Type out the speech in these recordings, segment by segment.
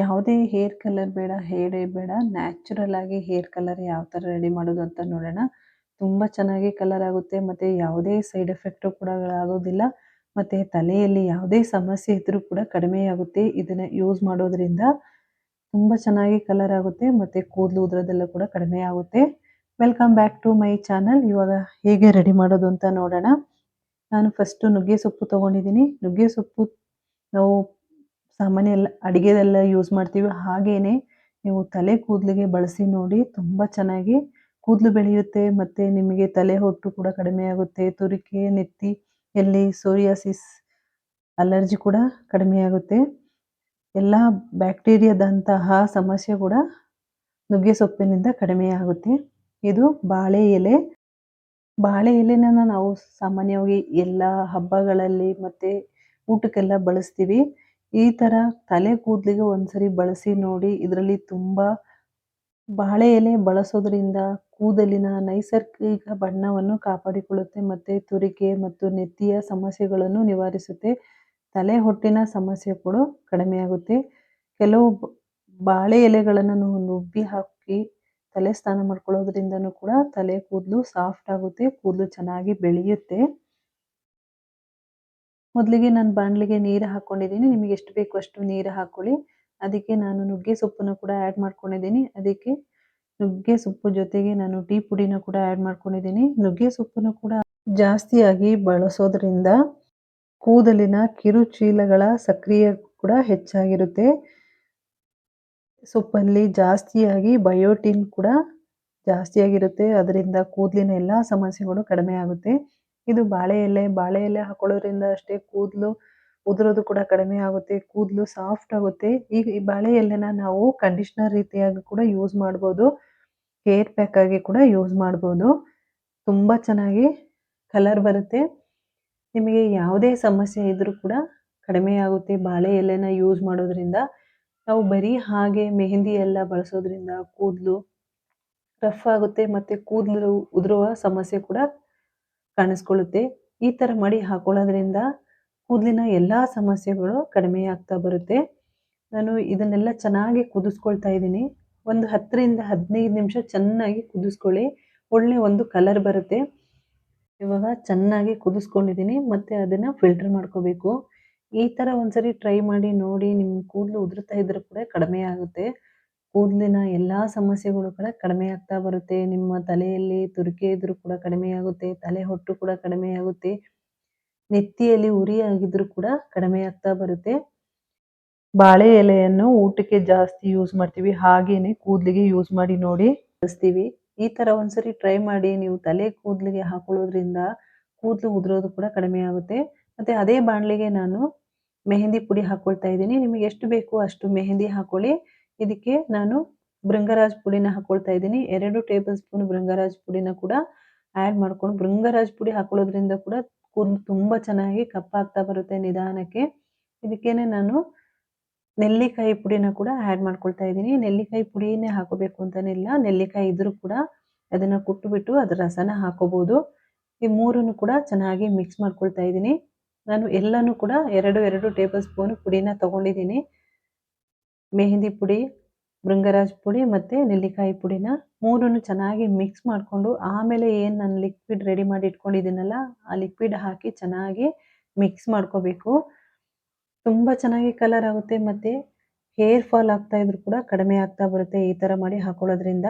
ಯಾವುದೇ hair colour ಬೇಡ ಹೇರೇ ಬೇಡ, ನ್ಯಾಚುರಲ್ ಆಗಿ ಹೇರ್ ಕಲರ್ ಯಾವ ತರ ರೆಡಿ ಮಾಡೋದು ಅಂತ ನೋಡೋಣ. ತುಂಬಾ ಚೆನ್ನಾಗಿ ಕಲರ್ ಆಗುತ್ತೆ, ಮತ್ತೆ ಯಾವುದೇ ಸೈಡ್ ಎಫೆಕ್ಟ್ ಕೂಡ ಆಗೋದಿಲ್ಲ, ಮತ್ತೆ ತಲೆಯಲ್ಲಿ ಯಾವುದೇ ಸಮಸ್ಯೆ ಇದ್ದರೂ ಕೂಡ ಕಡಿಮೆ ಆಗುತ್ತೆ. ಇದನ್ನ ಯೂಸ್ ಮಾಡೋದ್ರಿಂದ ತುಂಬಾ ಚೆನ್ನಾಗಿ ಕಲರ್ ಆಗುತ್ತೆ, ಮತ್ತೆ ಕೂದಲು ಉದ್ರದೆಲ್ಲ ಕೂಡ ಕಡಿಮೆ ಆಗುತ್ತೆ. Welcome back to my channel. ಇವಾಗ ಹೇಗೆ ರೆಡಿ ಮಾಡೋದು ಅಂತ ನೋಡೋಣ. ನಾನು ಫಸ್ಟ್ ನುಗ್ಗೆ ಸೊಪ್ಪು ತಗೊಂಡಿದ್ದೀನಿ. ನುಗ್ಗೆ ಸೊಪ್ಪು ನಾವು ಸಾಮಾನ್ಯ ಎಲ್ಲ ಅಡಿಗೆದೆಲ್ಲ ಯೂಸ್ ಮಾಡ್ತೀವಿ. ಹಾಗೇನೆ ನೀವು ತಲೆ ಕೂದಲಿಗೆ ಬಳಸಿ ನೋಡಿ ತುಂಬ ಚೆನ್ನಾಗಿ ಕೂದಲು ಬೆಳೆಯುತ್ತೆ. ಮತ್ತು ನಿಮಗೆ ತಲೆ ಹೊಟ್ಟು ಕೂಡ ಕಡಿಮೆ ಆಗುತ್ತೆ. ತುರಿಕೆ, ನೆತ್ತಿ, ಎಲ್ಲಿ ಸೋರಿಯಾಸಿಸ್, ಅಲರ್ಜಿ ಕೂಡ ಕಡಿಮೆ ಆಗುತ್ತೆ. ಎಲ್ಲ ಬ್ಯಾಕ್ಟೀರಿಯಾದಂತಹ ಸಮಸ್ಯೆ ಕೂಡ ನುಗ್ಗೆ ಸೊಪ್ಪಿನಿಂದ ಕಡಿಮೆ ಆಗುತ್ತೆ. ಇದು ಬಾಳೆ ಎಲೆ. ಬಾಳೆ ಎಲೆನ ನಾವು ಸಾಮಾನ್ಯವಾಗಿ ಎಲ್ಲ ಹಬ್ಬಗಳಲ್ಲಿ ಮತ್ತೆ ಊಟಕ್ಕೆಲ್ಲ ಬಳಸ್ತೀವಿ. ಈ ತರ ತಲೆ ಕೂದಲಿಗೆ ಒಂದ್ಸರಿ ಬಳಸಿ ನೋಡಿ ಇದರಲ್ಲಿ ತುಂಬಾ ಬಾಳೆ ಎಲೆ ಬಳಸೋದ್ರಿಂದ ಕೂದಲಿನ ನೈಸರ್ಗಿಕ ಬಣ್ಣವನ್ನು ಕಾಪಾಡಿಕೊಳ್ಳುತ್ತೆ ಮತ್ತೆ ತುರಿಕೆ ಮತ್ತು ನೆತ್ತಿಯ ಸಮಸ್ಯೆಗಳನ್ನು ನಿವಾರಿಸುತ್ತೆ. ತಲೆ ಹೊಟ್ಟಿನ ಸಮಸ್ಯೆ ಕೂಡ ಕಡಿಮೆ ಆಗುತ್ತೆ. ಕೆಲವು ಬಾಳೆ ಎಲೆಗಳನ್ನು ನುಬ್ಬಿ ಹಾಕಿ ತಲೆ ಸ್ನಾನ ಮಾಡ್ಕೊಳ್ಳೋದ್ರಿಂದನೂ ಕೂಡ ತಲೆ ಕೂದಲು ಸಾಫ್ಟ್ ಆಗುತ್ತೆ, ಕೂದಲು ಚೆನ್ನಾಗಿ ಬೆಳೆಯುತ್ತೆ. ಮೊದಲಿಗೆ ನಾನು ಬಾಣಲಿಗೆ ನೀರು ಹಾಕೊಂಡಿದ್ದೀನಿ ನಿಮಗೆ ಎಷ್ಟು ಬೇಕು ಅಷ್ಟು ನೀರು ಹಾಕೊಳ್ಳಿ. ಅದಕ್ಕೆ ನಾನು ನುಗ್ಗೆ ಸೊಪ್ಪನ್ನು ಕೂಡ ಆ್ಯಡ್ ಮಾಡ್ಕೊಂಡಿದ್ದೀನಿ ಅದಕ್ಕೆ ನುಗ್ಗೆ ಸೊಪ್ಪು ಜೊತೆಗೆ ನಾನು ಟೀ ಪುಡಿನ ಕೂಡ ಆ್ಯಡ್ ಮಾಡ್ಕೊಂಡಿದ್ದೀನಿ ನುಗ್ಗೆ ಸೊಪ್ಪನ್ನು ಕೂಡ ಜಾಸ್ತಿಯಾಗಿ ಬಳಸೋದ್ರಿಂದ ಕೂದಲಿನ ಕಿರುಚೀಲಗಳ ಸಕ್ರಿಯ ಕೂಡ ಹೆಚ್ಚಾಗಿರುತ್ತೆ. ಸೊಪ್ಪಲ್ಲಿ ಜಾಸ್ತಿಯಾಗಿ ಬಯೋಟಿನ್ ಕೂಡ ಜಾಸ್ತಿಯಾಗಿರುತ್ತೆ. ಅದರಿಂದ ಕೂದಲಿನ ಎಲ್ಲ ಸಮಸ್ಯೆಗಳು ಕಡಿಮೆ ಆಗುತ್ತೆ. ಇದು ಬಾಳೆ ಎಲೆ ಬಾಳೆ ಎಲೆ ಹಾಕೊಳ್ಳೋದ್ರಿಂದ ಅಷ್ಟೇ ಕೂದಲು ಉದುರೋದು ಕೂಡ ಕಡಿಮೆ ಆಗುತ್ತೆ, ಕೂದಲು ಸಾಫ್ಟ್ ಆಗುತ್ತೆ. ಈ ಬಾಳೆ ಎಲೆನ ನಾವು ಕಂಡೀಷನರ್ ರೀತಿಯಾಗಿ ಕೂಡ ಯೂಸ್ ಮಾಡ್ಬೋದು ಹೇರ್ ಪ್ಯಾಕ್ ಆಗಿ ಕೂಡ ಯೂಸ್ ಮಾಡ್ಬೋದು. ತುಂಬಾ ಚೆನ್ನಾಗಿ ಕಲರ್ ಬರುತ್ತೆ. ನಿಮಗೆ ಯಾವುದೇ ಸಮಸ್ಯೆ ಇದ್ರೂ ಕೂಡ ಕಡಿಮೆ ಆಗುತ್ತೆ ಬಾಳೆ ಎಲೆನ ಯೂಸ್ ಮಾಡೋದ್ರಿಂದ. ನಾವು ಬರೀ ಹಾಗೆ ಮೆಹಂದಿ ಎಲ್ಲ ಬಳಸೋದ್ರಿಂದ ಕೂದಲು ರಫ್ ಆಗುತ್ತೆ ಮತ್ತೆ ಕೂದಲು ಉದುರುವ ಸಮಸ್ಯೆ ಕೂಡ ಕಾಣಿಸ್ಕೊಳ್ಳುತ್ತೆ. ಈ ತರ ಮಡಿ ಹಾಕೊಳ್ಳೋದ್ರಿಂದ ಕೂದಲಿನ ಎಲ್ಲಾ ಸಮಸ್ಯೆಗಳು ಕಡಿಮೆ ಆಗ್ತಾ ಬರುತ್ತೆ. ನಾನು ಇದನ್ನೆಲ್ಲ ಚೆನ್ನಾಗಿ ಕುದಿಸ್ಕೊಳ್ತಾ ಇದ್ದೀನಿ. ಒಂದು ಹತ್ತರಿಂದ ಹದಿನೈದು ನಿಮಿಷ ಚೆನ್ನಾಗಿ ಕುದಿಸ್ಕೊಳ್ಳಿ. ಒಳ್ಳೆ ಒಂದು ಕಲರ್ ಬರುತ್ತೆ. ಇವಾಗ ಚೆನ್ನಾಗಿ ಕುದಿಸ್ಕೊಂಡಿದ್ದೀನಿ, ಮತ್ತೆ ಅದನ್ನ ಫಿಲ್ಟರ್ ಮಾಡ್ಕೋಬೇಕು. ಈ ತರ ಒಂದ್ಸರಿ ಟ್ರೈ ಮಾಡಿ ನೋಡಿ, ನಿಮ್ ಕೂದಲು ಉದುರ್ತಾ ಇದ್ರೆ ಕೂಡ ಕಡಿಮೆ ಆಗುತ್ತೆ. ಕೂದಲಿನ ಎಲ್ಲ ಸಮಸ್ಯೆಗಳು ಕೂಡ ಕಡಿಮೆ ಆಗ್ತಾ ಬರುತ್ತೆ. ನಿಮ್ಮ ತಲೆಯಲ್ಲಿ ತುರಿಕೆ ಇದ್ರೂ ಕೂಡ ಕಡಿಮೆ ಆಗುತ್ತೆ, ತಲೆ ಹೊಟ್ಟು ಕೂಡ ಕಡಿಮೆ ಆಗುತ್ತೆ, ನೆತ್ತಿಯಲ್ಲಿ ಉರಿ ಆಗಿದ್ರು ಕೂಡ ಕಡಿಮೆ ಆಗ್ತಾ ಬರುತ್ತೆ. ಬಾಳೆ ಎಲೆಯನ್ನು ಊಟಕ್ಕೆ ಜಾಸ್ತಿ ಯೂಸ್ ಮಾಡ್ತೀವಿ, ಹಾಗೇನೆ ಕೂದಲಿಗೆ ಯೂಸ್ ಮಾಡಿ ನೋಡಿ ಬಳಸ್ತೀವಿ. ಈ ತರ ಒಂದ್ಸರಿ ಟ್ರೈ ಮಾಡಿ ನೀವು ತಲೆ ಕೂದಲಿಗೆ ಹಾಕೊಳ್ಳೋದ್ರಿಂದ ಕೂದಲು ಉದುರೋದು ಕೂಡ ಕಡಿಮೆ ಆಗುತ್ತೆ. ಮತ್ತೆ ಅದೇ ಬಾಣಲಿಗೆ ನಾನು ಮೆಹಂದಿ ಪುಡಿ ಹಾಕೊಳ್ತಾ ಇದ್ದೀನಿ. ನಿಮಗೆ ಎಷ್ಟು ಬೇಕು ಅಷ್ಟು ಮೆಹಂದಿ ಹಾಕೊಳ್ಳಿ. ಇದಕ್ಕೆ ನಾನು ಭೃಂಗರಾಜ್ ಪುಡಿನ ಹಾಕೊಳ್ತಾ ಇದ್ದೀನಿ. ಎರಡು ಟೇಬಲ್ ಸ್ಪೂನ್ ಭೃಂಗರಾಜ್ ಪುಡಿನ ಕೂಡ ಆ್ಯಡ್ ಮಾಡ್ಕೊಂಡು, ಭೃಂಗರಾಜ್ ಪುಡಿ ಹಾಕೊಳ್ಳೋದ್ರಿಂದ ಕೂಡ ಕೂದಲು ತುಂಬಾ ಚೆನ್ನಾಗಿ ಕಪ್ಪಾಗ್ತಾ ಬರುತ್ತೆ ನಿಧಾನಕ್ಕೆ. ಇದಕ್ಕೇನೆ ನಾನು ನೆಲ್ಲಿಕಾಯಿ ಪುಡಿನ ಕೂಡ ಆ್ಯಡ್ ಮಾಡ್ಕೊಳ್ತಾ ಇದ್ದೀನಿ. ನೆಲ್ಲಿಕಾಯಿ ಪುಡಿನೇ ಹಾಕೋಬೇಕು ಅಂತಾನಿಲ್ಲ ನೆಲ್ಲಿಕಾಯಿ ಇದ್ರೂ ಕೂಡ ಅದನ್ನ ಕುಟ್ಟುಬಿಟ್ಟು ಅದರ ರಸನ ಹಾಕೋಬೋದು. ಈ ಮೂರನ್ನು ಕೂಡ ಚೆನ್ನಾಗಿ ಮಿಕ್ಸ್ ಮಾಡ್ಕೊಳ್ತಾ ಇದ್ದೀನಿ. ನಾನು ಎಲ್ಲನೂ ಕೂಡ ಎರಡು ಎರಡು ಟೇಬಲ್ ಸ್ಪೂನ್ ಪುಡಿನ ತಗೊಂಡಿದ್ದೀನಿ. ಮೆಹಂದಿ ಪುಡಿ ಭೃಂಗರಾಜ್ ಪುಡಿ ಮತ್ತು ನೆಲ್ಲಿಕಾಯಿ ಪುಡಿನ ಮೂರನ್ನು ಚೆನ್ನಾಗಿ ಮಿಕ್ಸ್ ಮಾಡಿಕೊಂಡು ಆಮೇಲೆ ಏನು ನಾನು ಲಿಕ್ವಿಡ್ ರೆಡಿ ಮಾಡಿ ಇಟ್ಕೊಂಡಿದ್ದೀನಲ್ಲ, ಆ ಲಿಕ್ವಿಡ್ ಹಾಕಿ ಚೆನ್ನಾಗಿ ಮಿಕ್ಸ್ ಮಾಡ್ಕೋಬೇಕು. ತುಂಬ ಚೆನ್ನಾಗಿ ಕಲರ್ ಆಗುತ್ತೆ ಮತ್ತು ಹೇರ್ ಫಾಲ್ ಆಗ್ತಾ ಇದ್ರು ಕೂಡ ಕಡಿಮೆ ಆಗ್ತಾ ಬರುತ್ತೆ ಈ ಥರ ಮಾಡಿ ಹಾಕೊಳ್ಳೋದ್ರಿಂದ.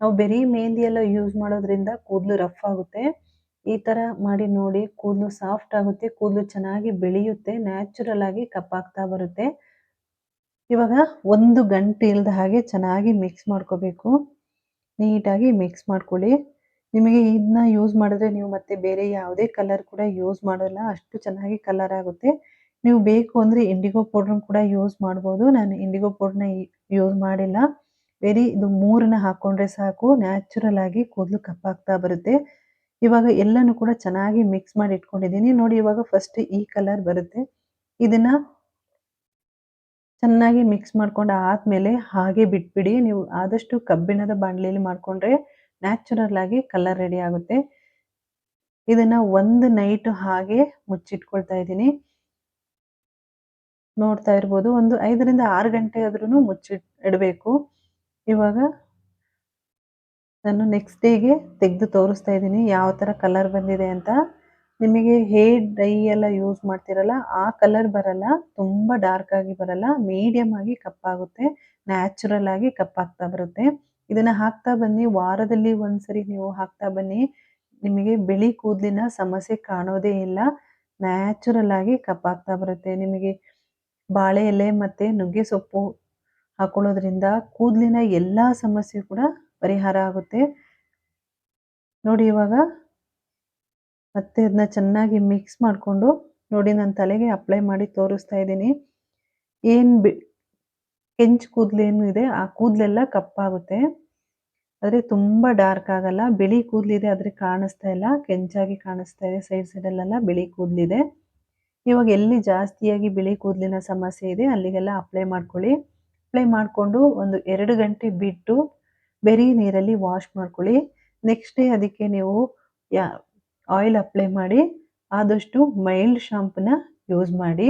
ನಾವು ಬರೀ ಮೆಹಂದಿ ಎಲ್ಲ ಯೂಸ್ ಮಾಡೋದ್ರಿಂದ ಕೂದಲು ರಫ್ ಆಗುತ್ತೆ. ಈ ಥರ ಮಾಡಿ ನೋಡಿ ಕೂದಲು ಸಾಫ್ಟ್ ಆಗುತ್ತೆ, ಕೂದಲು ಚೆನ್ನಾಗಿ ಬೆಳೆಯುತ್ತೆ ನ್ಯಾಚುರಲ್ ಆಗಿ ಕಪ್ಪಾಗ್ತಾ ಬರುತ್ತೆ. ಇವಾಗ ಒಂದು ಗಂಟೆ ಇಲ್ಲದ ಹಾಗೆ ಚೆನ್ನಾಗಿ ಮಿಕ್ಸ್ ಮಾಡ್ಕೋಬೇಕು. ನೀಟಾಗಿ ಮಿಕ್ಸ್ ಮಾಡ್ಕೊಳ್ಳಿ. ನಿಮಗೆ ಇದನ್ನ ಯೂಸ್ ಮಾಡಿದ್ರೆ ನೀವು ಮತ್ತೆ ಬೇರೆ ಯಾವುದೇ ಕಲರ್ ಕೂಡ ಯೂಸ್ ಮಾಡಲ್ಲ. ಅಷ್ಟು ಚೆನ್ನಾಗಿ ಕಲರ್ ಆಗುತ್ತೆ. ನೀವು ಬೇಕು ಅಂದರೆ ಇಂಡಿಗೋ ಪೌಡ್ರನ್ನ ಕೂಡ ಯೂಸ್ ಮಾಡ್ಬೋದು. ನಾನು ಇಂಡಿಗೋ ಪೌಡ್ರನ್ನ ಯೂಸ್ ಮಾಡಿಲ್ಲ. ವೆರಿ ಇದು ಮೂರನ್ನ ಹಾಕೊಂಡ್ರೆ ಸಾಕು. ನ್ಯಾಚುರಲ್ ಆಗಿ ಕೂದಲು ಕಪ್ಪಾಗ್ತಾ ಬರುತ್ತೆ. ಇವಾಗ ಎಲ್ಲನೂ ಕೂಡ ಚೆನ್ನಾಗಿ ಮಿಕ್ಸ್ ಮಾಡಿ ಇಟ್ಕೊಂಡಿದ್ದೀನಿ. ನೋಡಿ ಇವಾಗ ಫಸ್ಟ್ ಈ ಕಲರ್ ಬರುತ್ತೆ. ಇದನ್ನ ಚೆನ್ನಾಗಿ ಮಿಕ್ಸ್ ಮಾಡ್ಕೊಂಡು ಆದ್ಮೇಲೆ ಹಾಗೆ ಬಿಟ್ಬಿಡಿ. ನೀವು ಆದಷ್ಟು ಕಬ್ಬಿಣದ ಬಾಣಲೆಯಲ್ಲಿ ಮಾಡ್ಕೊಂಡ್ರೆ ನ್ಯಾಚುರಲ್ ಆಗಿ ಕಲರ್ ರೆಡಿ ಆಗುತ್ತೆ. ಇದನ್ನ ಒಂದು ನೈಟ್ ಹಾಗೆ ಮುಚ್ಚಿಟ್ಕೊಳ್ತಾ ಇದ್ದೀನಿ. ನೋಡ್ತಾ ಇರ್ಬೋದು, ಒಂದು ಐದರಿಂದ ಆರು ಗಂಟೆ ಆದ್ರೂ ಮುಚ್ಚಿಟ್, ಇಡಬೇಕು. ಇವಾಗ ನಾನು ನೆಕ್ಸ್ಟ್ ಡೇಗೆ ತೆಗೆದು ತೋರಿಸ್ತಾ ಇದ್ದೀನಿ, ಯಾವ ಥರ ಕಲರ್ ಬಂದಿದೆ ಅಂತ. ನಿಮಗೆ ಹೇರ್ ಡೈ ಎಲ್ಲ ಯೂಸ್ ಮಾಡ್ತಿರಲ್ಲ, ಆ ಕಲರ್ ಬರಲ್ಲ, ತುಂಬ ಡಾರ್ಕ್ ಆಗಿ ಬರಲ್ಲ ಮೀಡಿಯಮ್ ಆಗಿ ಕಪ್ಪಾಗುತ್ತೆ ನ್ಯಾಚುರಲ್ ಆಗಿ ಕಪ್ಪಾಗ್ತಾ ಬರುತ್ತೆ. ಇದನ್ನ ಹಾಕ್ತಾ ಬನ್ನಿ, ವಾರದಲ್ಲಿ ಒಂದ್ಸರಿ ನೀವು ಹಾಕ್ತಾ ಬನ್ನಿ, ನಿಮಗೆ ಬಿಳಿ ಕೂದಲಿನ ಸಮಸ್ಯೆ ಕಾಣೋದೇ ಇಲ್ಲ ನ್ಯಾಚುರಲ್ ಆಗಿ ಕಪ್ಪಾಗ್ತಾ ಬರುತ್ತೆ. ನಿಮಗೆ ಬಾಳೆ ಎಲೆ ಮತ್ತೆ ನುಗ್ಗೆ ಸೊಪ್ಪು ಹಾಕೊಳ್ಳೋದ್ರಿಂದ ಕೂದಲಿನ ಎಲ್ಲಾ ಸಮಸ್ಯೆ ಕೂಡ ಪರಿಹಾರ ಆಗುತ್ತೆ. ನೋಡಿ ಇವಾಗ ಮತ್ತೆ ಅದನ್ನ ಚೆನ್ನಾಗಿ ಮಿಕ್ಸ್ ಮಾಡಿಕೊಂಡು ನೋಡಿ ನಾನು ತಲೆಗೆ ಅಪ್ಲೈ ಮಾಡಿ ತೋರಿಸ್ತಾ ಇದ್ದೀನಿ. ಏನು ಬಿ, ಕೆಂಚು ಕೂದಲೇನು ಇದೆ, ಆ ಕೂದಲೆಲ್ಲ ಕಪ್ಪಾಗುತ್ತೆ. ಆದರೆ ತುಂಬ ಡಾರ್ಕ್ ಆಗಲ್ಲ. ಬಿಳಿ ಕೂದಲಿದೆ ಆದರೆ ಕಾಣಿಸ್ತಾ ಇಲ್ಲ. ಕೆಂಚಾಗಿ ಕಾಣಿಸ್ತಾ ಇದೆ. ಸೈಡ್ ಸೈಡಲ್ಲೆಲ್ಲ ಬಿಳಿ ಕೂದಲಿದೆ. ಇವಾಗ ಎಲ್ಲಿ ಜಾಸ್ತಿಯಾಗಿ ಬಿಳಿ ಕೂದಲಿನ ಸಮಸ್ಯೆ ಇದೆ, ಅಲ್ಲಿಗೆಲ್ಲ ಅಪ್ಲೈ ಮಾಡ್ಕೊಳ್ಳಿ. ಅಪ್ಲೈ ಮಾಡಿಕೊಂಡು ಒಂದು ಎರಡು ಗಂಟೆ ಬಿಟ್ಟು ಬೆರಿ ನೀರಲ್ಲಿ ವಾಶ್ ಮಾಡ್ಕೊಳ್ಳಿ. ನೆಕ್ಸ್ಟ್ ಡೇ ಅದಕ್ಕೆ ನೀವು ಯಾ ಆಯಿಲ್ ಅಪ್ಲೈ ಮಾಡಿ ಆದಷ್ಟು ಮೈಲ್ಡ್ ಶಾಂಪನ್ನ ಯೂಸ್ ಮಾಡಿ.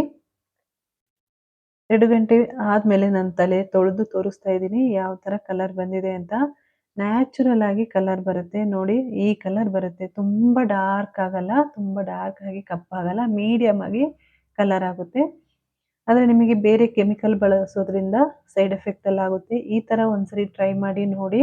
ಎರಡು ಗಂಟೆ ಆದಮೇಲೆ ನಾನು ತಲೆ ತೊಳೆದು ತೋರಿಸ್ತಾ ಇದ್ದೀನಿ, ಯಾವ ಥರ ಕಲರ್ ಬಂದಿದೆ ಅಂತ. ನ್ಯಾಚುರಲ್ ಆಗಿ ಕಲರ್ ಬರುತ್ತೆ, ನೋಡಿ ಈ ಕಲರ್ ಬರುತ್ತೆ. ತುಂಬ ಡಾರ್ಕ್ ಆಗಲ್ಲ, ತುಂಬ ಡಾರ್ಕ್ ಆಗಿ ಕಪ್ಪಾಗಲ್ಲ ಮೀಡಿಯಮ್ ಆಗಿ ಕಲರ್ ಆಗುತ್ತೆ. ಆದರೆ ನಿಮಗೆ ಬೇರೆ ಕೆಮಿಕಲ್ ಬಳಸೋದ್ರಿಂದ ಸೈಡ್ ಎಫೆಕ್ಟ್ ಎಲ್ಲ ಆಗುತ್ತೆ. ಈ ಥರ ಒಂದ್ಸರಿ ಟ್ರೈ ಮಾಡಿ ನೋಡಿ.